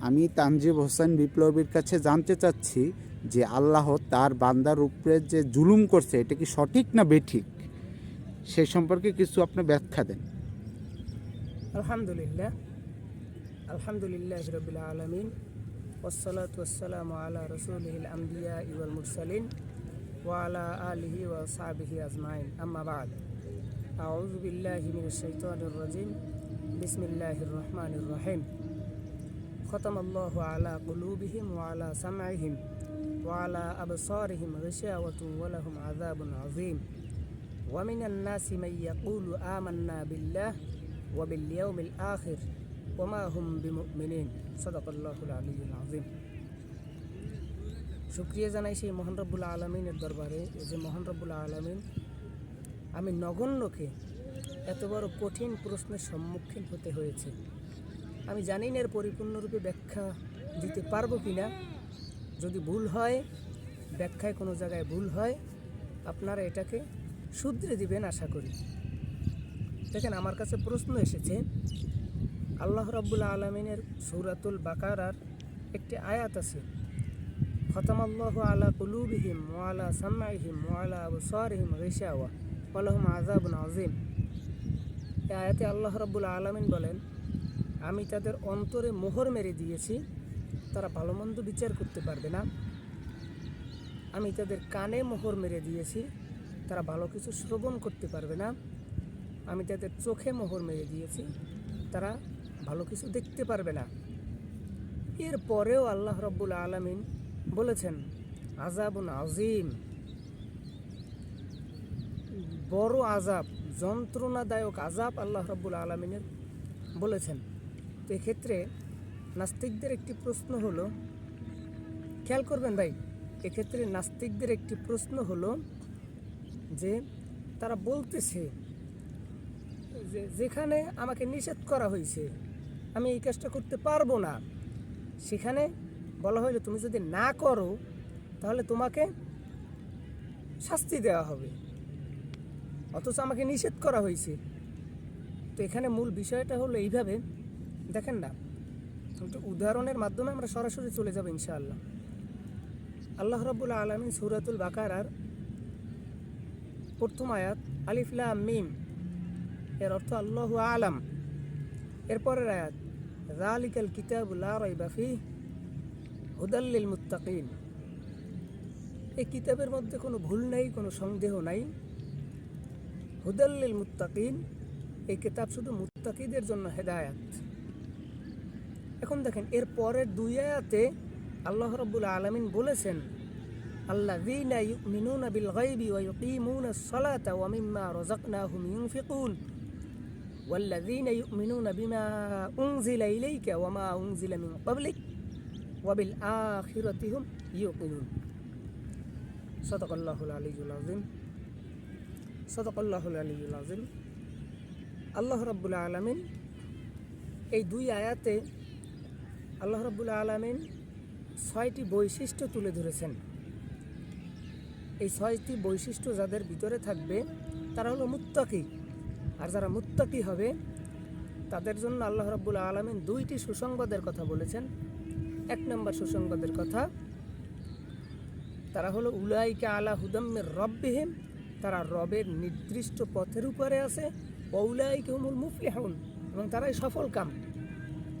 আমি তানজিব হোসেন বিপ্লবীর কাছে জানতে চাচ্ছি যে আল্লাহ তার বান্দার উপরে যে জুলুম করছে, এটা কি সঠিক না বেঠিক? সেই সম্পর্কে কিছু আপনি ব্যাখ্যা দেন। আলহামদুলিল্লাহ। আলহামদুলিল্লাহ রবিল আলমিন। ওসলাত ওসালাম আলা রসুলহিল আম্বিয়া ইউল মুরসালিন ওয়ালা আলিহি ওয়া সাবিহি আজমাইন। আম্মা বাদ। আউযু বিল্লাহি মিনাশ শাইতানির রাজিম। বিসমিল্লাহির রহমানির রহিম। খতম আল্লাহ আলা কুলুবিহিম ওয়ালা সামাইহিম ওয়ালা আবসারহিম গিশাওয়াতু ওয়ালাহুম আযাবুন আযীম ওয়া মিনান নাসি মান ইয়াকুলু আমান্না বিল্লাহ ওয়া বিল ইয়াউমিল আখির ওয়া মা হুম বিমুমিনিন সাদাকাল্লাহুল আলিয়্যুল আযীম শুক্রিয়া জানাই সেই মহান রব্বুল আলমিনের দরবারে। যে মহান রব্বুল আলমিন, আমি নগণ্যকে এত বড় কঠিন প্রশ্নের সম্মুখীন হতে হয়েছে। আমি জানি না এর পরিপূর্ণরূপে ব্যাখ্যা দিতে পারব কি না। যদি ভুল হয়, ব্যাখ্যায় কোনো জায়গায় ভুল হয়, আপনারা এটাকে শুধরে দিবেন আশা করি। দেখেন, আমার কাছে প্রশ্ন এসেছে, আল্লাহ রাব্বুল আলমিনের সৌরাতুল বাকারার একটি আয়াত আছে খতামাল্লাহ আলা কুলুবিহিম ওয়ালা সামাইহিম ওয়ালা আবসারিহিম রিশাওয়া ওয়ালাহুম আযাবুন আযীম। এই আয়াতে আল্লাহ রাব্বুল আলামিন বলেন আমি তাদের অন্তরে মোহর মেরে দিয়েছি। তারা ভালো মন্দ বিচার করতে পারবে না। আমি তাদের কানে মোহর মেরে দিয়েছি। তারা ভালো কিছু শ্রবণ করতে পারবে না। আমি তাদের চোখে মোহর মেরে দিয়েছি। তারা ভালো কিছু দেখতে পারবে না। এর পরেও আল্লাহ রব্বুল আলমিন বলেছেন আজাবুন আজিম বড় আজাব যন্ত্রণাদায়ক আজাব আল্লাহ রব্বুল আলমিনের বলেছেন। এক্ষেত্রে নাস্তিকদের একটি প্রশ্ন হলো, খেয়াল করবেন ভাই, এক্ষেত্রে নাস্তিকদের একটি প্রশ্ন হলো যে, তারা বলতেছে যে, যেখানে আমাকে নিষেধ করা হয়েছে, আমি এই কাজটা করতে পারব না। সেখানে বলা হইল, তুমি যদি না করো, তাহলে তোমাকে শাস্তি দেওয়া হবে। অথচ আমাকে নিষেধ করা হয়েছে। তো এখানে মূল বিষয়টা হলো এইভাবে দেখেন না একটু উদাহরণের মাধ্যমে আমরা সরাসরি চলে যাব ইনশাআল্লাহ। আল্লাহ রাবুল আলমিন সুরাতুল বাকারার প্রথম আয়াত আলিফলা মিম, এর অর্থ আল্লাহ আলাম। এরপরের আয়াত রালিকাল কিতাবুল্লাহ রাইবাফি হুদাল্লিল মুত্তাকিন। এই কিতাবের মধ্যে কোনো ভুল নাই, কোনো সন্দেহ নাই। হুদাল্লিল মুত্তাকিন, এই কিতাব শুধু মুত্তাকিদের জন্য হেদায়াত। এখন দেখেন এর পরের দুই আয়াতে আল্লাহ রাব্বুল আলামিন বলেছেন আল্লাযীনা ইউমিনুনা বিল গায়বি ওয়া ইউকিমুনা সালাতা ওয়া মিম্মা রাযাকনাহুম ইউনফিকুন والذين يؤمنون بما أنزل إليك وما أنزل من قبلك وبالآخرة هم يوقنون صدق الله العلي العظيم صدق الله العلي العظيم আল্লাহ রব্বুল আলমিন এই দুই আয়াতে আল্লাহ রব্বুল আলমিন ছয়টি বৈশিষ্ট্য তুলে ধরেছেন। এই ছয়টি বৈশিষ্ট্য যাদের ভিতরে থাকবে, তারা হলো মুত্তাকি। আর যারা মুত্তাকি হবে, তাদের জন্য আল্লাহ রব্বুল আলমিন দুইটি সুসংবাদের কথা বলেছেন। এক নম্বর সুসংবাদের কথা, তারা হলো, উলাইকা আলা হুদাম্মের রব্বিহিম, তারা রবের নির্দিষ্ট পথের উপরে আছে ওউলাইকে হুমুল মুফলিহুন, এবং তারাই সফল কাম।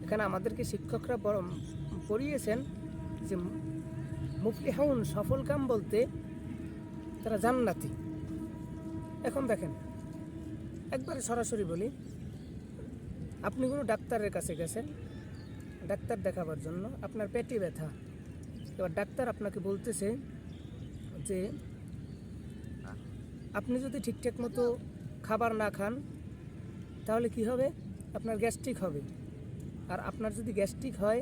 এখানে আমাদেরকে শিক্ষকরা পড়- পড়িয়েছেন যে মুফলিহুন সফল কাম বলতে তারা জান্নাতি। এখন দেখেন, একবারে সরাসরি বলি, আপনি কোনো ডাক্তারের কাছে গেছেন, ডাক্তার দেখাবার জন্য আপনার পেটে ব্যথা। এবার ডাক্তার আপনাকে বলতেছে যে, আপনি যদি ঠিকঠাক মতো খাবার না খান, তাহলে কি হবে? আপনার গ্যাস্ট্রিক হবে। আর আপনার যদি গ্যাস্ট্রিক হয়,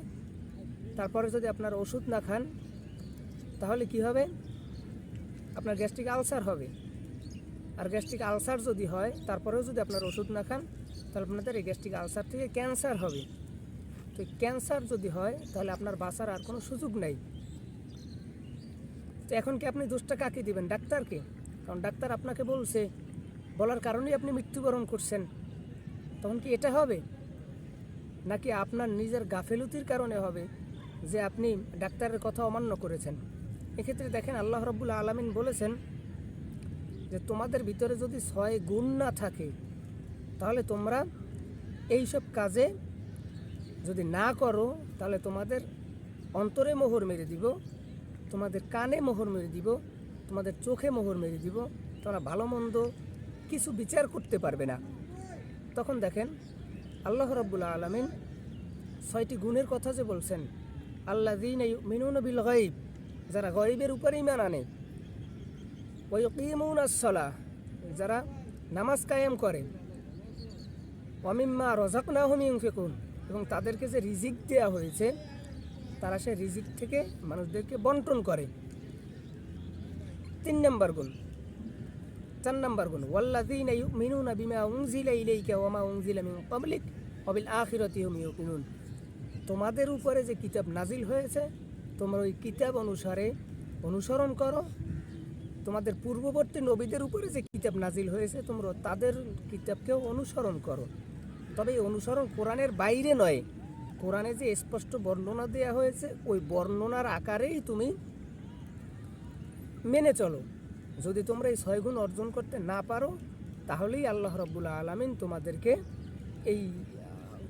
তারপরে যদি আপনার ওষুধ না খান, তাহলে কি হবে? আপনার গ্যাস্ট্রিক আলসার হবে। আর গ্যাস্ট্রিক আলসার যদি হয়, তারপরেও যদি আপনার ওষুধ না খান, তাহলে আপনাদের এই গ্যাস্ট্রিক আলসার থেকে ক্যান্সার হবে। তো ক্যান্সার যদি হয়, তাহলে আপনার বাঁচার আর কোনো সুযোগ নেই। তো এখন কি আপনি দোষটা কাকে দিবেন, ডাক্তারকে? কারণ ডাক্তার আপনাকে বলছে, বলার কারণেই আপনি মৃত্যুবরণ করছেন। তখন কি এটা হবে? নাকি আপনার নিজের গাফেলতির কারণে হবে যে আপনি ডাক্তারের কথা অমান্য করেছেন? এক্ষেত্রে দেখেন, আল্লাহ রব্বুল আলমিন বলেছেন যে তোমাদের ভিতরে যদি ছয় গুণ না থাকে, তাহলে তোমরা এইসব কাজে যদি না করো, তাহলে তোমাদের অন্তরে মোহর মেরে দিব, তোমাদের কানে মোহর মেরে দিব, তোমাদের চোখে মোহর মেরে দিব, তোমরা ভালো মন্দ কিছু বিচার করতে পারবে না। তখন দেখেন আল্লাহ রাব্বুল আলমিন ছয়টি গুণের কথা যে বলছেন আল্লাহ দিন মিনুন বিল গাইব যারা গরিবের উপরে ইমান আনে ওয়কিমুন আসলা যারা নামাজ কায়েম করে অমিম্মা রজাক না হুমিং ফেকুন এবং তাদেরকে যে রিজিক দেওয়া হয়েছে, তারা সে রিজিক থেকে মানুষদেরকে বন্টন করে। তিন নম্বর গুণ চার নম্বর গুণ ওয়াল্লাযীনা ইউমিনুনা বিমা উনজিলা ইলাইকা ওয়া মা উনজিলা মিন ক্বাবলিক ওয়া বিল আখিরাতি হুম ইউকিনুন তোমাদের উপরে যে কিতাব নাজিল হয়েছে, তোমরা ওই কিতাব অনুসারে অনুসরণ করো। তোমাদের পূর্ববর্তী নবীদের উপরে যে কিতাব নাজিল হয়েছে, তোমরা তাদের কিতাবকেও অনুসরণ করো। তবে এই অনুসরণ কোরআনের বাইরে নয়। কোরআনে যে স্পষ্ট বর্ণনা দেওয়া হয়েছে, ওই বর্ণনার আকারেই তুমি মেনে চলো। যদি তোমরা এই ছয় গুণ অর্জন করতে না পারো, তাহলেই আল্লাহ রব্বুল আলমিন তোমাদেরকে এই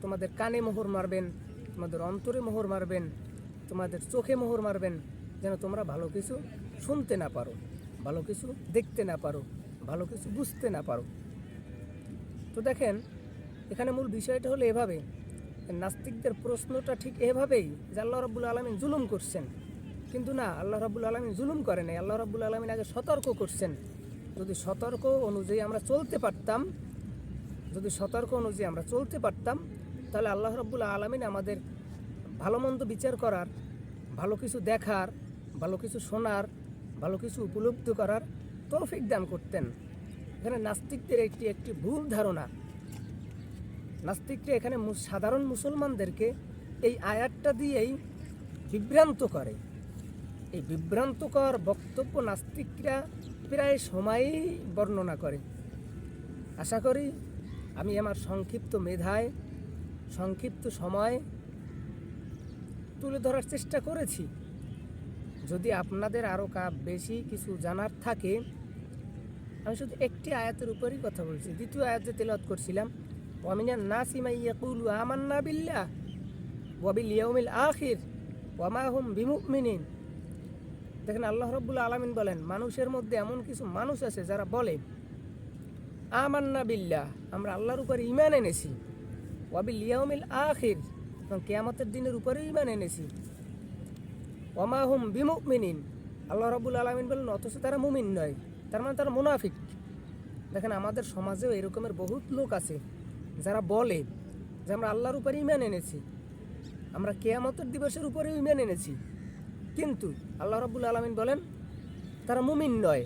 তোমাদের কানে মোহর মারবেন, তোমাদের অন্তরে মোহর মারবেন, তোমাদের চোখে মোহর মারবেন, যেন তোমরা ভালো কিছু শুনতে না পারো, ভালো কিছু দেখতে না পারো, ভালো কিছু বুঝতে না পারো। তো দেখেন, এখানে মূল বিষয়টা হলো এভাবে, নাস্তিকদের প্রশ্নটা ঠিক এভাবেই যে আল্লাহ রাব্বুল আলমিন জুলুম করছেন। কিন্তু না, আল্লাহ রাবুল আলমিন জুলুম করে নাই। আল্লাহ রাব্বুল আলমিন আগে সতর্ক করছেন। যদি সতর্ক অনুযায়ী আমরা চলতে পারতাম, যদি সতর্ক অনুযায়ী আমরা চলতে পারতাম, তাহলে আল্লাহ রাব্বুল আলমিন আমাদের ভালো মন্দ বিচার করার, ভালো কিছু দেখার, ভালো কিছু শোনার, ভালো কিছু উপলব্ধি করার তৌফিক দান করতেন। এখানে নাস্তিকদের একটি একটি ভুল ধারণা। নাস্তিকরা এখানে সাধারণ মুসলমানদেরকে এই আয়াতটা দিয়েই বিভ্রান্ত করে। এই বিভ্রান্তকর বক্তব্য নাস্তিকরা প্রায় সময়ই বর্ণনা করে। আশা করি আমি আমার সংক্ষিপ্ত মেধায়, সংক্ষিপ্ত সময় তুলে ধরার চেষ্টা করেছি। যদি আপনাদের আরও কা বেশি কিছু জানার থাকে, আমি শুধু একটি আয়াতের উপরই কথা বলছি। দ্বিতীয় আয়াতে তেলাওয়াত করছিলাম, ওয়ামিনান নাসি মাই ইয়াকুলু আমান্না বিল্লাহ ওয়া বিল আখির ওয়া মা হুম বিমুমিনিন। দেখেন আল্লাহ রাব্বুল আলামিন বলেন, মানুষের মধ্যে এমন কিছু মানুষ আছে যারা বলে, আমান্না বিল্লাহ, আমরা আল্লাহর উপরে ইমান এনেছি, ওয়া বিল ইয়াউমিল আখির, এবং কেয়ামতের দিনের উপরে ইমান এনেছি। ওয়া মা হুম বিমুমিনিন। আল্লাহ রাব্বুল আলামিন বলেন, অথচ তারা মুমিন নয়, তার মানে তারা মুনাফিক। দেখেন আমাদের সমাজেও এরকমের বহুত লোক আছে যারা বলে যে, আমরা আল্লাহর উপরে ইমান এনেছি, আমরা কেয়ামতের দিবসের উপরে ইমান এনেছি। কিন্তু আল্লাহ রাব্বুল আলমিন বলেন, তারা মুমিন নয়।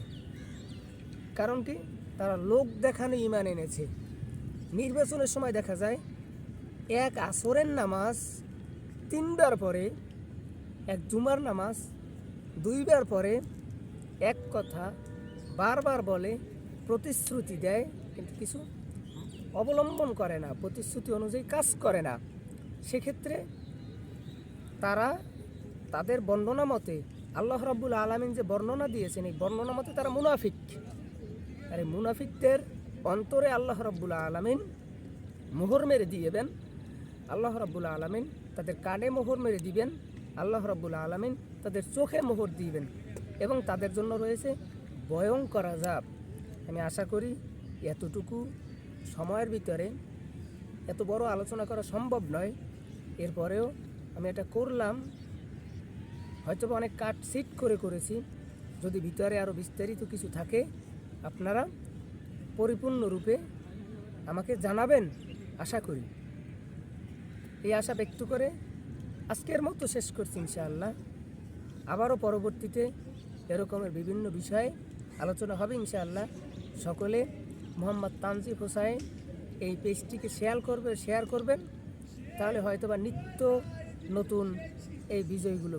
কারণ কি? তারা লোক দেখানো ইমান এনেছে। নির্বাচনের সময় দেখা যায়, এক আসরের নামাজ, তিনবার পরে, এক জুমার নামাজ, দুইবার পরে এক কথা বারবার বলে, প্রতিশ্রুতি দেয়, কিন্তু কিছু অবলম্বন করে না, প্রতিশ্রুতি অনুযায়ী কাজ করে না। সেক্ষেত্রে তারা তাদের বর্ণনা মতে আল্লাহ রাব্বুল আলমিন যে বর্ণনা দিয়েছেন, এই বর্ণনা মতে তারা মুনাফিক। আর এই মুনাফিকদের অন্তরে আল্লাহ রাব্বুল আলমিন মোহর মেরে দিয়েবেন। আল্লাহ রাব্বুল আলমিন তাদের কানে মোহর মেরে দিবেন। আল্লাহ রাব্বুল আলমিন তাদের চোখে মোহর দিবেন এবং তাদের জন্য রয়েছে ভয়ঙ্কর আজাব আমি আশা করি এতটুকু সময়ের ভিতরে এত বড় আলোচনা করা সম্ভব নয়। এরপরেও আমি এটা করলাম। হয়তো অনেক কাট সিট করে করেছি। যদি ভিতরে আরও বিস্তারিত কিছু থাকে, আপনারা পরিপূর্ণরূপে আমাকে জানাবেন, আশা করি। এই আশা ব্যক্ত করে আজকের মতো শেষ করছি ইনশাআল্লাহ। আবারও পরবর্তীতে এরকমের বিভিন্ন বিষয়ে আলোচনা হবে ইনশাআল্লাহ। সকলে মোহাম্মদ তানজিফ হোসাইন এই পেজটিকে শেয়ার করবে, শেয়ার করবেন, তাহলে হয়তোবা নিত্য নতুন এই বিজয়গুলো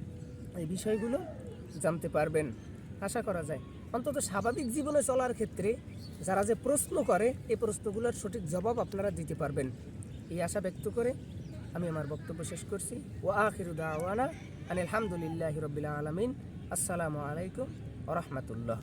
এই বিষয়গুলো জানতে পারবেন। আশা করা যায়। অন্তত স্বাভাবিক জীবনে চলার ক্ষেত্রে যারা যে প্রশ্ন করে, এই প্রশ্নগুলোর সঠিক জবাব আপনারা দিতে পারবেন। এই আশা ব্যক্ত করে আমি আমার বক্তব্য শেষ করছি। ও আখিরু দাওয়ানা আনিল হামদুলিল্লাহি রবিল আলমিন। আসসালামু আলাইকুম ওরহমতুল্লাহ